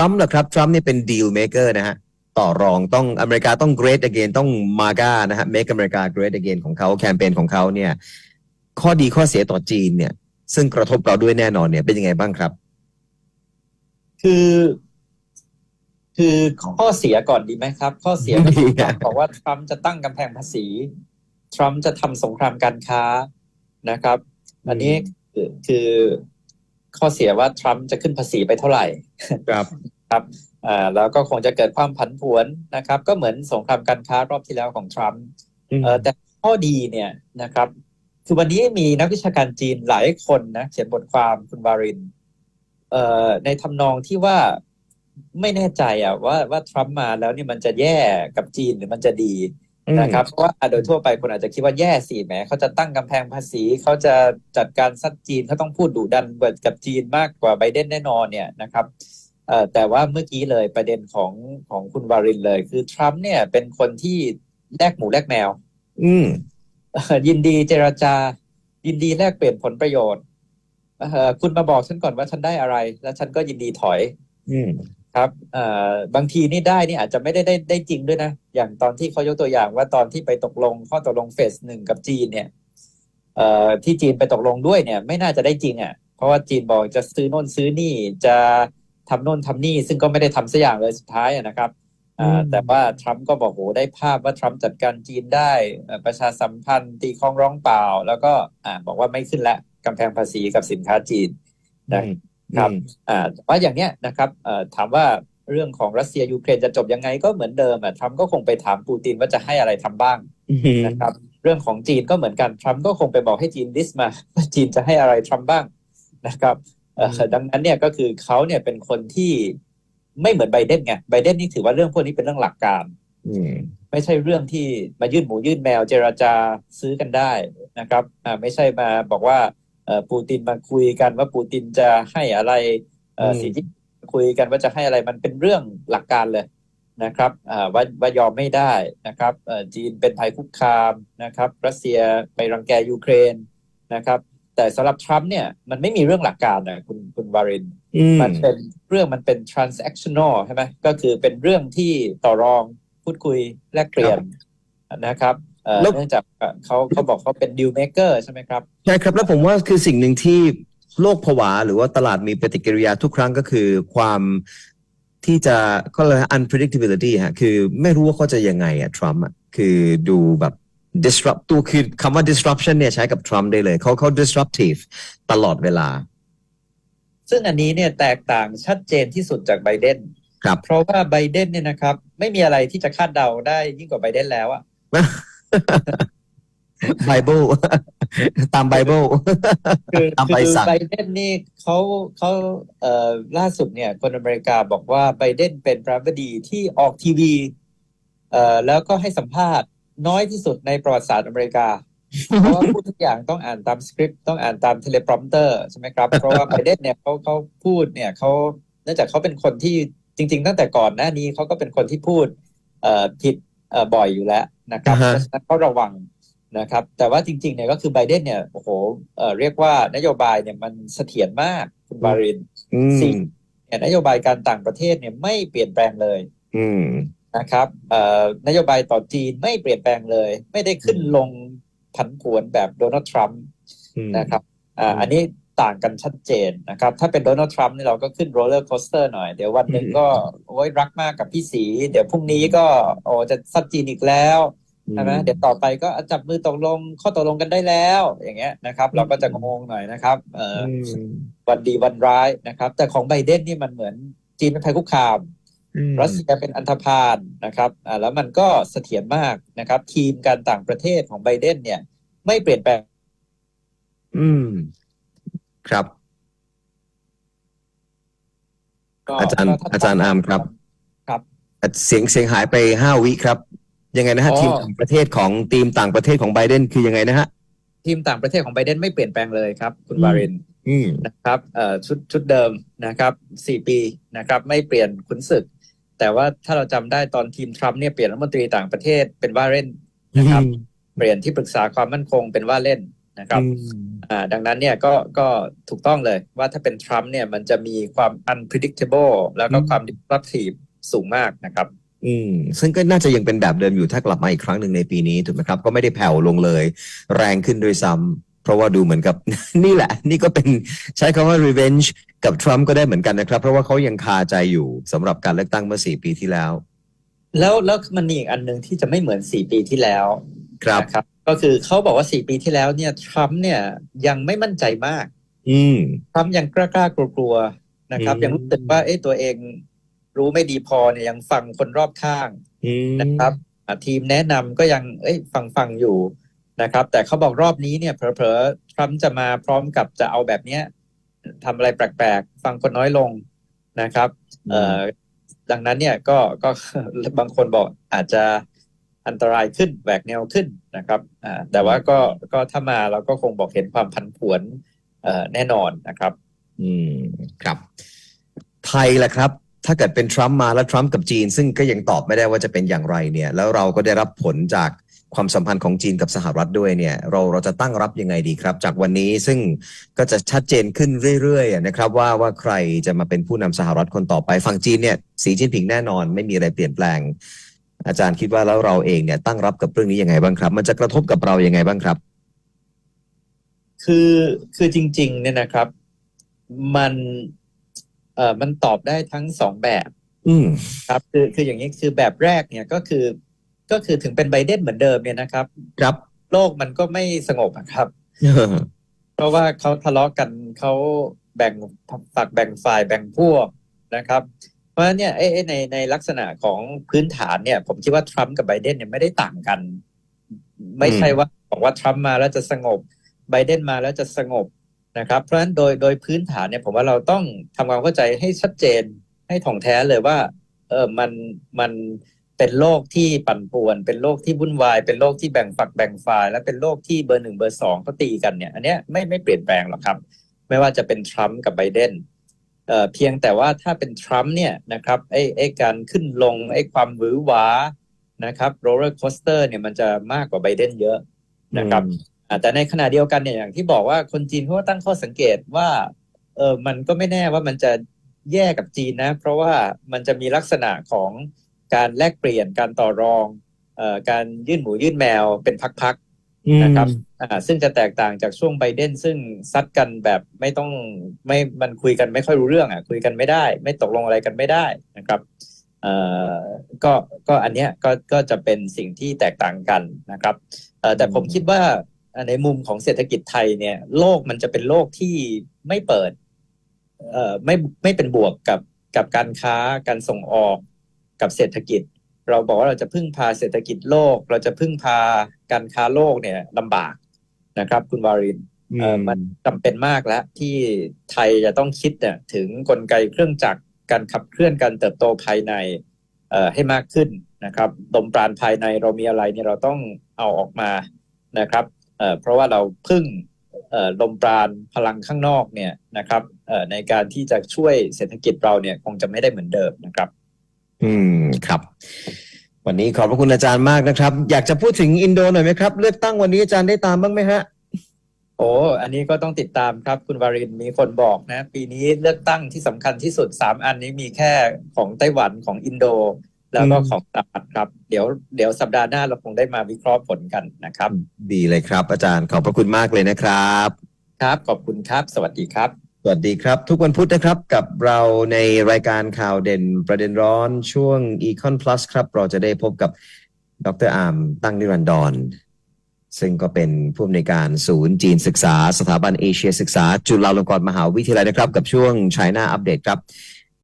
รัมป์เหรอครับ ทรัมป์เนี่ยเป็น deal maker นะฮะ ต่อรองต้องอเมริกาต้อง great again ต้อง MAGA นะฮะ make America great again ของเขาแคมเปญของเขาเนี่ย ข้อดีข้อเสียต่อจีนเนี่ย ซึ่งกระทบเราด้วยแน่นอนเนี่ยเป็นยังไงบ้างครับ คือ คือข้อเสียก่อนดีไหมครับ ข้อเสียก็คือดีครับบอกว่าทรัมป์จะตั้งกำแพงภาษี ทรัมป์จะทำสงครามการค้านะครับ อันนี้คือคือ ข้อเสียว่าทรัมป์จะขึ้นภาษีไปเท่าไหร่ครับครับอ่าแล้วก็คงจะเกิดความผันผวนนะครับ ก็เหมือนสงครามการค้ารอบที่แล้วของทรัมป์เออแต่ข้อดีเนี่ยนะครับ คือวันนี้มีนักวิชาการจีนหลายคนนะเขียนบทความคุณวารินเอ่อในทำนองที่ว่าไม่แน่ใจอะว่าว่าทรัมป์มาแล้วนี่มันจะแย่กับจีนหรือมันจะดี นะครับเพราะว่าโดยทั่วไปคนอาจจะคิดว่าแย่สิแหมเขาจะตั้งกำแพงภาษีเขาจะจัดการซัดจีนเขาต้องพูดดุดันกับจีนมากกว่าไบเดนแน่นอนเนี่ยนะครับเอ่อแต่ว่าเมื่อกี้เลยประเด็นของของคุณวารินเลย คือทรัมป์เนี่ยเป็นคนที่แลกหมูแลกแมว อืมเอ่อยินดีเจรจา ยินดีแลกเปลี่ยนผลประโยชน์เอ่อคุณมาบอกฉันก่อนว่าฉันได้อะไร แล้วฉันก็ยินดีถอยอืม ครับเอ่อบางทีนี่ได้นี่อาจจะไม่ได้ได้ได้จริงด้วยนะ อย่างตอนที่เขายกตัวอย่างว่าตอนที่ไปตกลงข้อตกลงเฟสหนึ่งกับจีนเนี่ยเอ่อที่จีนไปตกลงด้วยเนี่ยไม่น่าจะได้จริงอะ เพราะว่าจีนบอกจะซื้อโน่นซื้อนี่จะทำโน่นทำนี่ ซึ่งก็ไม่ได้ทำสักอย่างเลยสุดท้ายอะนะครับอ่าอืมแต่ว่าทรัมป์ก็บอกโหได้ภาพว่าทรัมป์จัดการจีนได้เอ่อประชาสัมพันธ์ตีคล้องร้องเปล่า แล้วก็อ่าบอกว่าไม่ขึ้นละกำแพงภาษีกับสินค้าจีนนะ ครับอ่าแต่ว่าอย่างเนี้ยนะครับเอ่อถามว่าเรื่องของรัสเซียยูเครนจะจบยังไงก็เหมือนเดิมอะทรัมป์ก็คงไปถามปูตินว่าจะให้อะไรทำบ้างอืมนะครับเรื่องของจีนก็เหมือนกันทรัมป์ก็คงไปบอกให้จีนลิสต์มาว่าจีนจะให้อะไรทรัมป์บ้างนะครับเอ่ออืมดังนั้นเนี่ยก็คือเขาเนี่ยเป็นคนที่ไม่เหมือนไบเดนไงไบเดนนี่ถือว่าเรื่องพวกนี้เป็นเรื่องหลักการอืมไม่ใช่เรื่องที่มายื่นหมูยื่นแมวเจราจาซื้อกันได้นะครับอ่าไม่ใช่มาบอกว่าเอ่อ ปูตินมาคุยกันว่าปูตินจะให้อะไรเอ่ออืมสีจิ้นผิงคุยกันว่าจะให้อะไรมันเป็นเรื่องหลักการเลยนะครับอ่าว่าว่ายอมไม่ได้นะครับเอ่อจีนเป็นภัยคุกคามนะครับรัสเซียไปรังแกยูเครนนะครับ แต่สำหรับทรัมป์เนี่ยมันไม่มีเรื่องหลักการนะคุณคุณวารินอืมมันเป็นเรื่องมันเป็น transactional ใช่ไหมก็คือเป็นเรื่องที่ต่อรองพูดคุยแลกเปลี่ยนนะครับ เอ่อแล้วเนื่องจากเขาเขาบอกเขาเป็น deal maker ใช่ไหมครับ ใช่ครับ แล้วผมว่าคือสิ่งหนึ่งที่โลกผวาหรือว่าตลาดมีปฏิกิริยาทุกครั้งก็คือความที่จะก็เลยก unpredictability ฮะคือไม่รู้ว่าเขาจะยังไงอะทรัมป์อะคือดูแบบ disrupt ตัวคือคำว่า disruption เนี่ยใช้กับทรัมป์ได้เลย เขาเขา disruptive ตลอดเวลา ซึ่งอันนี้เนี่ยแตกต่างชัดเจนที่สุดจากไบเดนครับ เพราะว่าไบเดนเนี่ยนะครับ ไม่มีอะไรที่จะคาดเดาได้ยิ่งกว่าไบเดนแล้วอะ ไบเบิลตามไบเบิล คือตามใบคือสั่ง ไบเดนนี่เขาเขาเอ่อล่าสุดเนี่ยคนอเมริกาบอกว่าไบเดนเป็นประธานาธิบดีที่ออกทีวีเอ่อแล้วก็ให้สัมภาษณ์น้อยที่สุดในประวัติศาสตร์อเมริกา เพราะว่าพูดทุกอย่างต้องอ่านตามสคริปต์ต้องอ่านตามเทเล p รอมเตอร์ใช่ไหมครับ เพราะว่าไบเดนเนี่ยเขาเขาพูดเนี่ยเขาเนื่องจากเขาเป็นคนที่จริง ๆ ตั้งแต่ก่อนหน้านี้เขาก็เป็นคนที่พูดเอ่อผิดเอ่อบ่อยอยู่แล้ว นะครับอ่าฮะเพราะฉะนั้นเขาระวังนะครับ แต่ว่าจริงๆเนี่ยก็คือไบเดนเนี่ยโอ้โหเอ่อเรียกว่านโยบายเนี่ยมันเสถียรมากคุณบารินอืสิ่งมเนี่ยนโยบายการต่างประเทศเนี่ยไม่เปลี่ยนแปลงเลย อืมนะครับเอ่อนโยบายต่อจีนไม่เปลี่ยนแปลงเลย ไม่ได้ขึ้นลงผันผวนแบบโดนัลด์ทรัมป์อืมนะครับอ่าอืมอันนี้ต่างกันชัดเจนนะครับ ถ้าเป็นโดนัลด์ทรัมป์นี่เราก็ขึ้นโรลเลอร์โคสเตอร์หน่อย เดี๋ยววันหนึ่งอืมก็โอ้ยรักมากกับพี่สี เดี๋ยวพรุ่งนี้ก็โอ้จะซัดจีนอีกแล้ว ใช่ไหมเดี๋ยวต่อไปก็จับมือตกลงข้อตกลงกันได้แล้ว อย่างเงี้ยนะครับ เราก็จะงงหน่อยนะครับ เอ่ออือมวันดีวันร้ายนะครับ แต่ของไบเดนนี่มันเหมือนจีนเป็นภัยคุกคามอืมรัสเซียเป็นอันธพาลนะครับอ่าแล้วมันก็เสถียรมากนะครับ ทีมการต่างประเทศของไบเดนเนี่ย ไม่เปลี่ยนแปลง อืม ครับก็อาจารย์ก็ถ้อาจารย์อาร์มครับ ครับเสียงเสียงหายไปห้าวิครับ ยังไงนะฮะอ๋อ ทีมต่างประเทศของทีมต่างประเทศของไบเดนคือยังไงนะฮะ ทีมต่างประเทศของไบเดนไม่เปลี่ยนแปลงเลยครับ คุณอืม วารินอืม นะครับเอ่อชุดชุดเดิมนะครับสี่ปีนะครับ ไม่เปลี่ยนขุนศึก แต่ว่าถ้าเราจำได้ตอนทีมทรัมป์เนี่ยเปลี่ยนรัฐมนตรีต่างประเทศเป็นว่าเล่นนะครับ เปลี่ยนที่ปรึกษาความมั่นคงเป็นว่าเล่นนะครับอืมอ่าดังนั้นเนี่ยก็ก็ถูกต้องเลยว่าถ้าเป็นทรัมป์เนี่ยมันจะมีความ unpredictable แล้วก็ความ disruptive สูงมากนะครับ อืมซึ่งก็น่าจะยังเป็นแบบเดิมอยู่ถ้ากลับมาอีกครั้งหนึ่งในปีนี้ถูกไหมครับ ก็ไม่ได้แผ่วลงเลย แรงขึ้นด้วยซ้ำเพราะว่าดูเหมือนกับ นี่แหละ นี่ก็เป็นใช้คำว่า revenge กับทรัมป์ก็ได้เหมือนกันนะครับ เพราะว่าเขายังคาใจอยู่สำหรับการเลือกตั้งเมื่อสี่ปีที่แล้ว แล้วแล้วมันมีอีกอันหนึ่งที่จะไม่เหมือนสี่ปีที่แล้วครับนะครับ ก็คือเขาบอกว่าสี่ปีที่แล้วเนี่ยทรัมป์เนี่ยยังไม่มั่นใจมาก อืมทรัมป์ยังกล้ากล้ากลัวกลัวๆนะครับอืมยังรู้สึกว่าเอ๊ะตัวเอง รู้ไม่ดีพอเนี่ยยังฟังคนรอบข้างอืมนะครับอ่าทีมแนะนำก็ยังเอ้ยฟังฟังอยู่นะครับ แต่เขาบอกรอบนี้เนี่ยเผลอๆทรัมป์จะมาพร้อมกับจะเอาแบบเนี้ยทำอะไรแปลกๆ ฟังคนน้อยลงนะครับ เอ่อดังนั้นเนี่ยก็ก็บางคนบอกอาจจะอันตรายขึ้นแหวกแนวขึ้นนะครับอ่าแต่ว่าก็ก็ถ้ามาเราก็คงบอกเห็นความพันผวนเอ่อแน่นอนนะครับ อืมครับ ไทยล่ะครับ ถ้าเกิดเป็นทรัมป์มาแล้วทรัมป์กับจีน ซึ่งก็ยังตอบไม่ได้ว่าจะเป็นอย่างไรเนี่ยแล้วเราก็ได้รับผลจากความสัมพันธ์ของจีนกับสหรัฐด้วยเนี่ยเราเราจะตั้งรับยังไงดีครับ จากวันนี้ซึ่งก็จะชัดเจนขึ้นเรื่อยๆนะครับว่าว่าใครจะมาเป็นผู้นำสหรัฐคนต่อไปฝั่งจีนเนี่ยสีจิ้นผิงแน่นอน ไม่มีอะไรเปลี่ยนแปลง อาจารย์คิดว่าแล้วเราเองเนี่ยตั้งรับกับเรื่องนี้ยังไงบ้างครับ มันจะกระทบกับเรายังไงบ้างครับ คือคือจริง ๆ เนี่ยนะครับ มัน อ่อมันตอบได้ทั้งสองแบบ อืมครับคือคืออย่างนี้คือแบบแรกเนี่ยก็คือ ก็คือถึงเป็นไบเดนเหมือนเดิมเนี่ยนะครับ ครับ โลกมันก็ไม่สงบอะครับ เพราะว่าเขาทะเลาะกันเขาแบ่งฝักแบ่งฝ่ายแบ่งพวกนะครับ เพราะฉะนั้นเนี่ยเอ้ในในลักษณะของพื้นฐานเนี่ย ผมคิดว่าทรัมป์กับไบเดนเนี่ยไม่ได้ต่างกัน ไม่ใช่ว่าบอกว่าทรัมป์มาแล้วจะสงบไบเดนมาแล้วจะสงบ นะครับเพราะฉะนั้นโดยโดยพื้นฐานเนี่ยผมว่าเราต้องทำความเข้าใจให้ชัดเจนให้ถ่องแท้เลยว่าเออมันมันเป็นโลกที่ปั่นป่วน เป็นโลกที่วุ่นวาย เป็นโลกที่แบ่งฝักแบ่งฝ่าย และเป็นโลกที่เบอร์หนึ่งเบอร์สองเขาตีกันเนี่ยอันเนี้ยไม่ไม่เปลี่ยนแปลงหรอกครับ ไม่ว่าจะเป็นทรัมป์กับไบเดนเอ่อเพียงแต่ว่าถ้าเป็นทรัมป์เนี่ยนะครับไอ้ไอ้การขึ้นลงไอ้ความหวือหวานะครับโรลเลอร์โคสเตอร์เนี่ยมันจะมากกว่าไบเดนเยอะนะครับ แต่ในขณะเดียวกันเนี่ยอย่างที่บอกว่าคนจีนเขาก็ตั้งข้อสังเกตว่าเออมันก็ไม่แน่ว่ามันจะแย่กับจีนนะ เพราะว่ามันจะมีลักษณะของการแลกเปลี่ยนการต่อรองเอ่อการยื่นหมูยื่นแมวเป็นพักๆนะครับอ่าซึ่งจะแตกต่างจากช่วงไบเดนซึ่งซัดกันแบบไม่ต้องไม่มันคุยกันไม่ค่อยรู้เรื่องอะคุยกันไม่ได้ ไม่ตกลงอะไรกันไม่ได้นะครับเอ่อก็ก็อันเนี้ยก็ก็จะเป็นสิ่งที่แตกต่างกันนะครับเอ่อแต่ผมคิดว่าอ่า ในมุมของเศรษฐกิจไทยเนี่ย โลกมันจะเป็นโลกที่ไม่เปิด เอ่อไม่ไม่เป็นบวกกับกับการค้าการส่งออกกับเศรษฐกิจ เราบอกว่าเราจะพึ่งพาเศรษฐกิจโลก เราจะพึ่งพาการค้าโลกเนี่ยลำบากนะครับ คุณวารินเอ่อมันจำเป็นมากแล้วที่ไทยจะต้องคิดเนี่ยถึงกลไกเครื่องจักรการขับเคลื่อนการเติบโตภายในเอ่อให้มากขึ้นนะครับลมปราณภายในเรามีอะไรเนี่ยเราต้องเอาออกมานะครับ เอ่อเพราะว่าเราพึ่งเอ่อลมปราณพลังข้างนอกเนี่ยนะครับเอ่อในการที่จะช่วยเศรษฐกิจเราเนี่ยคงจะไม่ได้เหมือนเดิมนะครับ อืมครับ วันนี้ขอบพระคุณอาจารย์มากนะครับ อยากจะพูดถึงอินโดหน่อยไหมครับ เลือกตั้งวันนี้อาจารย์ได้ตามบ้างไหมฮะโอ้อันนี้ก็ต้องติดตามครับ คุณวารินมีคนบอกนะ ปีนี้เลือกตั้งที่สำคัญที่สุดสามอันนี้มีแค่ของไต้หวันของอินโด แล้วก็อืมของสหรัฐครับ เดี๋ยวเดี๋ยวสัปดาห์หน้าเราคงได้มาวิเคราะห์ผลกันนะครับ ดีเลยครับ อาจารย์ขอบพระคุณมากเลยนะครับ ครับ ขอบคุณครับ สวัสดีครับ สวัสดีครับ ทุกวันพุธนะครับกับเราในรายการข่าวเด่นประเด็นร้อนช่วง Econ Plus ครับ เราจะได้พบกับดรอาร์มตั้งนิรันดรซึ่งก็เป็นผู้อำนวยการศูนย์จีนศึกษา สถาบันเอเชียศึกษา จุฬาลงกรณ์มหาวิทยาลัยนะครับ กับช่วง China Update ครับ